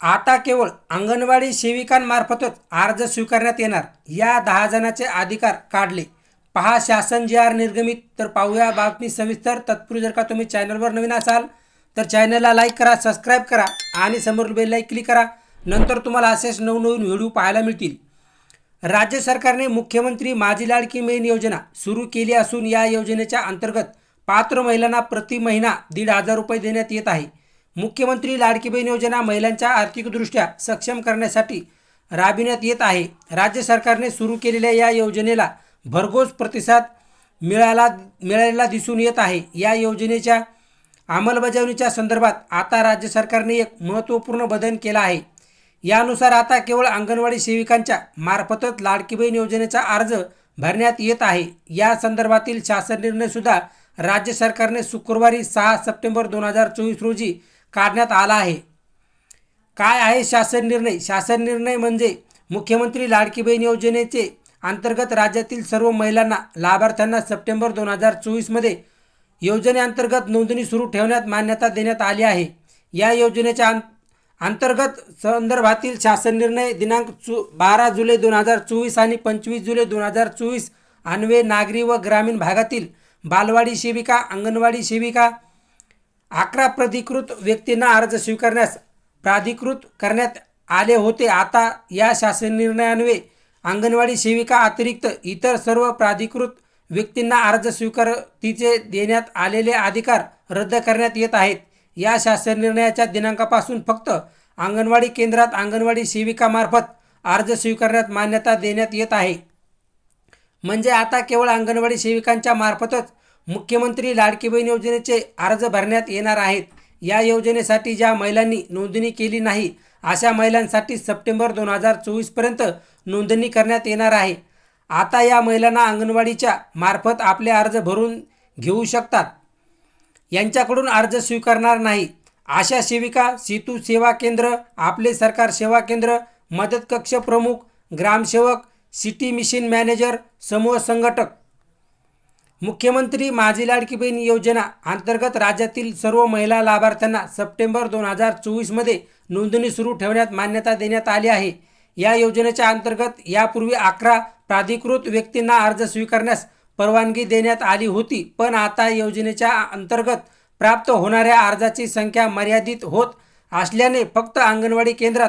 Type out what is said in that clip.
आता केवळ अंगणवाडी सेविकांमार्फतच अर्ज स्वीकारण्यात येणार. या दहा जणांचे अधिकार काढले. पहा शासन जे आर निर्गमित. तर पाहूया बातमी सविस्तर. तत्पूर्वी जर का तुम्ही चॅनलवर नवीन असाल तर चॅनलला लाईक करा सबस्क्राईब करा आणि समोर बेल क्लिक करा. नंतर तुम्हाला असेच नवनवीन व्हिडिओ पाहायला मिळतील. राज्य सरकारने मुख्यमंत्री माझी लाडकी मेन योजना सुरू केली असून या योजनेच्या अंतर्गत पात्र महिलांना प्रति महिना दीड हजार रुपये देण्यात येत आहे. मुख्यमंत्री लाडकी बहीण योजना महिलांच्या आर्थिकदृष्ट्या सक्षम करण्यासाठी राबविण्यात येत आहे. राज्य सरकारने सुरू केलेल्या या योजनेला भरघोस प्रतिसाद मिळाला मिळालेला दिसून येत आहे. या योजनेच्या अंमलबजावणीच्या संदर्भात आता राज्य सरकारने एक महत्त्वपूर्ण बदल केला आहे. यानुसार आता केवळ अंगणवाडी सेविकांच्या मार्फतच लाडकी बहीण योजनेचा अर्ज भरण्यात येत आहे. या संदर्भातील शासन निर्णयसुद्धा राज्य सरकारने शुक्रवारी सहा सप्टेंबर दोन हजार चोवीस रोजी काढण्यात आला आहे. काय आहे शासन निर्णय? शासन निर्णय म्हणजे मुख्यमंत्री लाडकी बहीण योजनेचे अंतर्गत राज्यातील सर्व महिलांना लाभार्थ्यांना सप्टेंबर दोन हजार चोवीसमध्ये योजनेअंतर्गत नोंदणी सुरू ठेवण्यात मान्यता देण्यात आली आहे. या योजनेच्या अंतर्गत संदर्भातील शासन निर्णय दिनांक चु बारा जुलै दोन हजार चोवीस आणि पंचवीस जुलै दोन हजार चोवीस अन्वे नागरी व ग्रामीण भागातील बालवाडी सेविका अंगणवाडी सेविका अकरा प्राधिकृत व्यक्तींना अर्ज स्वीकारण्यास प्राधिकृत करण्यात आले होते. आता या शासन निर्णयान्वये अंगणवाडी सेविका अतिरिक्त इतर सर्व प्राधिकृत व्यक्तींना अर्ज स्वीकारतीचे देण्यात आलेले अधिकार रद्द करण्यात येत आहेत. या शासन निर्णयाच्या दिनांकापासून फक्त अंगणवाडी केंद्रात अंगणवाडी सेविकामार्फत अर्ज स्वीकारण्यात मान्यता देण्यात येत आहे. म्हणजे आता केवळ अंगणवाडी सेविकांच्या मार्फतच मुख्यमंत्री लाडकी बहीण योजनेचे अर्ज भरण्यात येणार आहेत. या योजनेसाठी ज्या महिलांनी नोंदणी केली नाही अशा महिलांसाठी सप्टेंबर दोन हजार चोवीसपर्यंत नोंदणी करण्यात येणार आहे. आता या महिलांना अंगणवाडीच्या मार्फत आपले अर्ज भरून घेऊ शकतात. यांच्याकडून अर्ज स्वीकारणार नाही. आशा सेविका सेतू सेवा केंद्र आपले सरकार सेवा केंद्र मदत कक्ष प्रमुख ग्रामसेवक सिटी मिशन मॅनेजर समूह संघटक मुख्यमंत्री माझी लाडकी बहीण योजना अंतर्गत राज्यातील सर्व महिला लाभार्थ्यांना सप्टेंबर दोन हजार चोवीसमध्ये नोंदणी सुरू ठेवण्यात मान्यता देण्यात आली आहे. या योजनेच्या अंतर्गत यापूर्वी अकरा प्राधिकृत व्यक्तींना अर्ज स्वीकारण्यास परवानगी देण्यात आली होती पण आता योजनेच्या अंतर्गत प्राप्त होणाऱ्या अर्जाची संख्या मर्यादित होत असल्याने फक्त अंगणवाडी केंद्रात